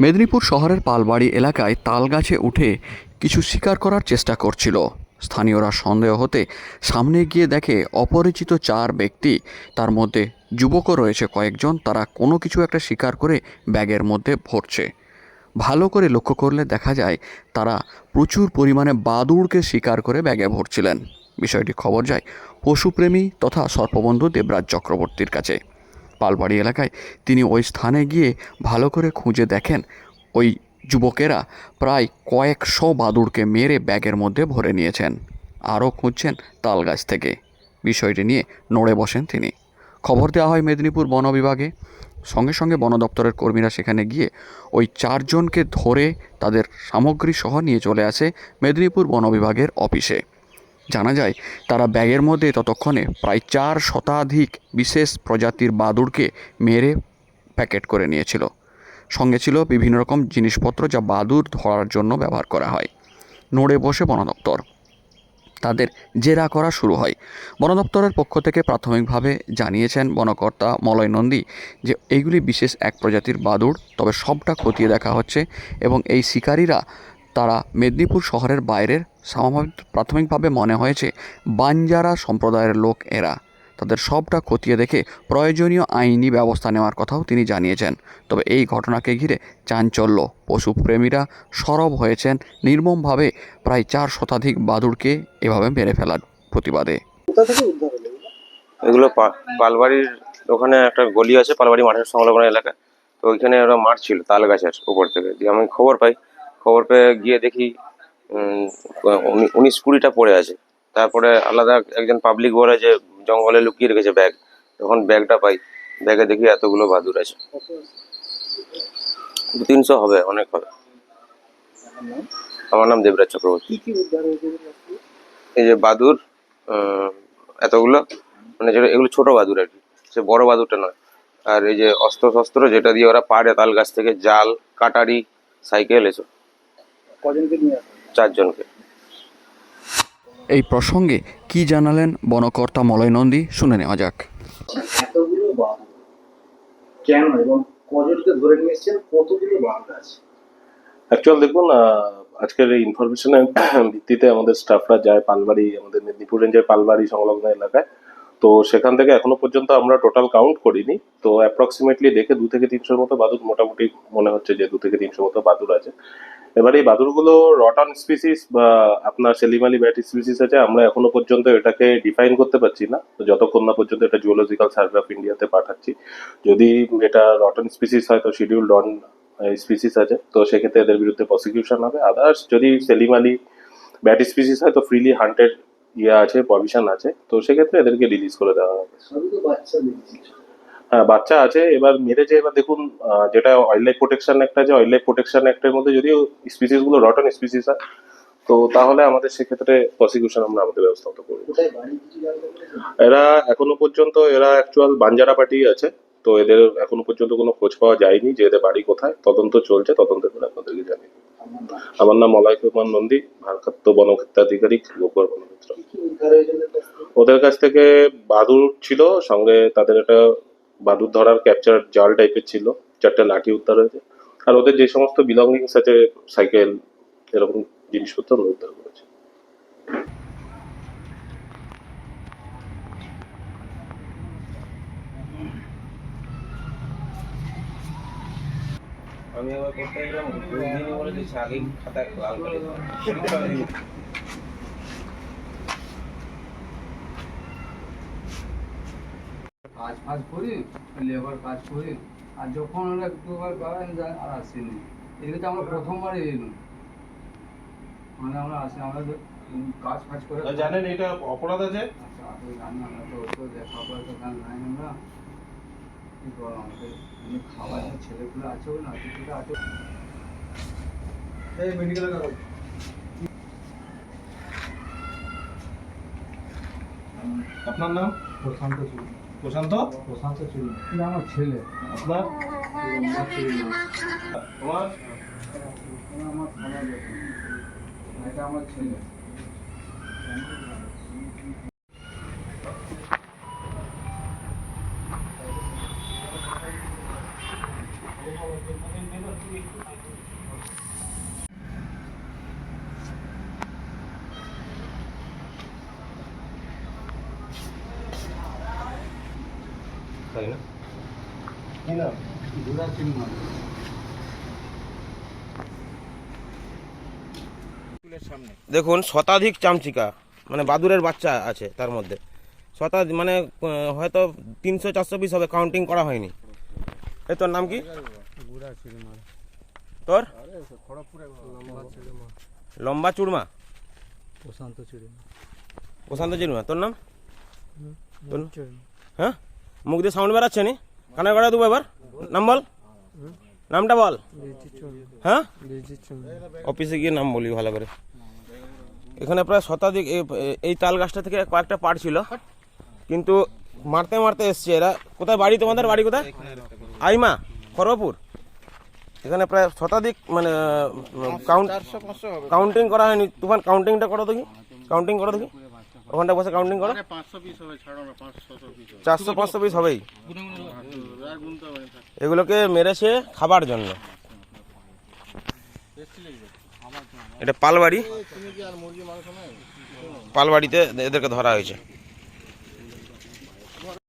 মেদিনীপুর শহরের পালবাড়ি এলাকায় তালগাছে উঠে কিছু শিকার করার চেষ্টা করছিল। স্থানীয়রা সন্দেহ হতে সামনে গিয়ে দেখে অপরিচিত চার ব্যক্তি, তার মধ্যে যুবকও রয়েছে কয়েকজন, তারা কোনো কিছু একটা শিকার করে ব্যাগের মধ্যে ভরছে। ভালো করে লক্ষ্য করলে দেখা যায়, তারা প্রচুর পরিমাণে বাদুড়কে শিকার করে ব্যাগে ভরছিলেন। বিষয়টি খবর যায় পশুপ্রেমী তথা সর্পবন্ধু দেবরাজ চক্রবর্তীর কাছে। পালবাড়ি এলাকায়। তিনি ওই স্থানে গিয়ে ভালো করে খুঁজে দেখেন। ওই যুবকেরা প্রায় কয়েকশো বাদুড়কে মেরে ব্যাগের মধ্যে ভরে নিয়েছেন। আরও খুঁজছেন তালগাছ থেকে। বিষয়টি নিয়ে নড়ে বসেন তিনি। খবর দেওয়া হয় মেদিনীপুর বন বিভাগে। সঙ্গে সঙ্গে বন দপ্তরের কর্মীরা সেখানে গিয়ে ওই চারজনকে ধরে তাদের সামগ্রী সহ নিয়ে চলে আসে মেদিনীপুর বন বিভাগের অফিসে। জানা যায়, তারা ব্যাগের মধ্যে ততক্ষণে প্রায় চার শতাধিক বিশেষ প্রজাতির বাদুড়কে মেরে প্যাকেট করে নিয়েছিল। সঙ্গে ছিল বিভিন্ন রকম জিনিসপত্র যা বাদুড় ধরার জন্য ব্যবহার করা হয়। নড়ে বসে বন দপ্তর। তাদের জেরা করা শুরু হয়। বন দপ্তরের পক্ষ থেকে প্রাথমিকভাবে জানিয়েছেন বনকর্তা মলয় নন্দী যে, এইগুলি বিশেষ এক প্রজাতির বাদুড়, তবে সবটা খতিয়ে দেখা হচ্ছে এবং এই শিকারীরা তারা মেদিনীপুর শহরের বাইরের স্বাভাবিক প্রাথমিকভাবে মনে হয়েছে বাঞ্জারা সম্প্রদায়ের লোক এরা। তাদের সবটা খতিয়ে দেখে প্রয়োজনীয় আইনি ব্যবস্থা নেওয়ার কথাও তিনি জানিয়েছেন। তবে এই ঘটনাকে ঘিরে চাঞ্চল্য। পশুপ্রেমীরা সরব হয়েছেন নির্মমভাবে প্রায় চার শতাধিক বাদুড়কে এভাবে মেরে ফেলার প্রতিবাদে। এগুলো? পালবাড়ির ওখানে একটা গলি আছে পালবাড়ি মাঠের সংলগ্ন এলাকা তো ওইখানে ওরা মাঠ ছিল তাল গাছের উপর থেকে। আমি খবর পাই খবর পেয়ে গিয়ে দেখি উনিশ কুড়িটা পড়ে আছে। তারপরে আলাদা একজন পাবলিক বলে যে জঙ্গলে লুকিয়ে রেখেছে ব্যাগ তখন ব্যাগটা পাই। ব্যাগে দেখি এতগুলো বাদুর আছে। দু তিনশো হবে অনেক হবে। আমার নাম দেবরাজ চক্রবর্তী? এই যে বাদুর এতগুলো মানে যেটা এগুলো ছোট বাদুর আর কি। সে বড় বাদুরটা নয়। আর এই যে অস্ত্র শস্ত্র যেটা দিয়ে ওরা পাড়ে তাল গাছ থেকে জাল কাটারি সাইকেল এসব। কজনকে নিয়ে আসা চারজনকে। এই প্রসঙ্গে কি জানালেন বনকর্তা মলয় নন্দী শুনে নেওয়া যাক। এতগুলো বাঘ কেন এবং কজনকে ধরে নিয়ে এসছেন? কতগুলো বাঘ আছে? অ্যাকচুয়াল দেখুন আহ, আজকের এই ইনফরমেশনের ভিত্তিতে আমাদের স্টাফরা যায় পালবাড়ি আমাদের মেদিনীপুর রেঞ্জের পালবাড়ি সংলগ্ন এলাকায়। তো সেখান থেকে এখনও পর্যন্ত আমরা টোটাল কাউন্ট করিনি। তো অ্যাপ্রক্সিমেটলি দেখে দু থেকে তিনশোর মতো বাদুর মোটামুটি মনে হচ্ছে যে দু থেকে তিনশো মতো বাদুর আছে। এবার এই বাদুরগুলো রটন স্পিসিস বা আপনার সেলিমালি ব্যাট স্পিসিস আছে, আমরা এখনও পর্যন্ত এটাকে ডিফাইন করতে পারছি না। তো যতক্ষণ না পর্যন্ত এটা জুওলজিক্যাল সার্ভে অফ ইন্ডিয়াতে পাঠাচ্ছি। যদি এটা রটন স্পিসিস হয় তো শিডিউল ডন স্পিসিস আছে। তো সেক্ষেত্রে এদের বিরুদ্ধে প্রসিকিউশন হবে। আদার্স যদি সেলিমালি ব্যাট স্পিসিস হয় তো ফ্রিলি হান্টেড ইয়ে আছে পারমিশন আছে তো সেক্ষেত্রে এদেরকে রিলিজ করে দেওয়া হবে। হ্যাঁ বাচ্চা আছে এবার মেরেছে এবার দেখুন যেটা ওয়াইল্ড লাইফ প্রোটেকশন একটা আছে ওয়াইল্ড লাইফ প্রোটেকশন একটার মধ্যে যদিও স্পিসিসগুলো রটন স্পিসিস হয় তো তাহলে আমাদের সেক্ষেত্রে প্রসিকিউশন আমরা আমাদের ব্যবস্থা করব। এরা এখনও পর্যন্ত এরা অ্যাকচুয়াল বাঞ্জারা পার্টি আছে তো এদের এখনও পর্যন্ত কোনো খোঁজ পাওয়া যায়নি যে এদের বাড়ি কোথায় তদন্ত চলছে, তদন্ত করে আপনাদেরকে জানি আমার নাম। মলয় কুমার নন্দী, ভারপ্রাপ্ত বনক্ষেত্রাধিকারী গোকর বনক্ষেত্র ওদের কাছ থেকে? বাদুর ছিল, সঙ্গে তাদের একটা বাদুর ধরার ক্যাপচার জাল টাইপের ছিল, চারটে লাঠি উদ্ধার হয়েছে আর ওদের যে সমস্ত বিলঙ্গিংস আছে সাইকেল এরকম জিনিসপত্র উদ্ধার করেছি আমি আবার করতে গেলাম দুই দিনই বলে দিচ্ছি আগেই খাতা লাল করে কাজ ফাজ করি লেবার কাজ করি আর যখন ওরা দুবার বাগান যায় আর আসেনি। এদিকে তো আমরা প্রথমবার এলাম। মানে আমরা আসি আমরা কাজ ফাজ করে জানেন এটা অপরাধ আছে? আচ্ছা, আপনি আমরা তো দেখা করে তো নাই আমরা। কি আমাদের এমনি খাবার ছেলেগুলো আছে এই মেডিকেলের কাগজ। আপনার নাম? প্রশান্ত ছিল প্রশান্ত? প্রশান্ত ছিল এটা আমার ছেলে। আপনার? তোমার? আমার খাবার এটা আমার ছেলে। তাই না? দেখুন শতাধিক চামচিকা মানে বাদুরের বাচ্চা আছে তার মধ্যে। শতাধিক মানে হয়তো তিনশো চারশো পিস হবে কাউন্টিং করা হয়নি। এই তোর নাম কি? তোর? লম্বা চুরমা। প্রশান্ত চিংড়ি মাছ প্রশান্ত চুরমা। তোর নাম? হ্যাঁ? মুখ দিয়ে সাউন্ড বেরাচ্ছে নি? কানে করা দেবো এবার। নাম বল। নামটা বল। হ্যাঁ? অফিসে গিয়ে নাম বলি ভালো করে। এখানে প্রায় শতাধিক এই তাল গাছটা থেকে কয়েকটা পাট ছিল। কিন্তু মারতে মারতে এসছে এরা। কোথায় বাড়ি তোমাদের? বাড়ি কোথায়? আইমা খড়গপুর। এখানে প্রায় শতাধিক মানে কাউন্ট কাউন্টিং করা হয়নি। তুফান কাউন্টিংটা করো দেখি। কাউন্টিং করো দেখি। ওখানটা বসে কাউন্টিং করো। চারশো পাঁচশো পিস হবেই। এগুলোকে মেরেছে খাবার জন্য। এটা পালবাড়ি। পালবাড়িতে এদেরকে ধরা হয়েছে।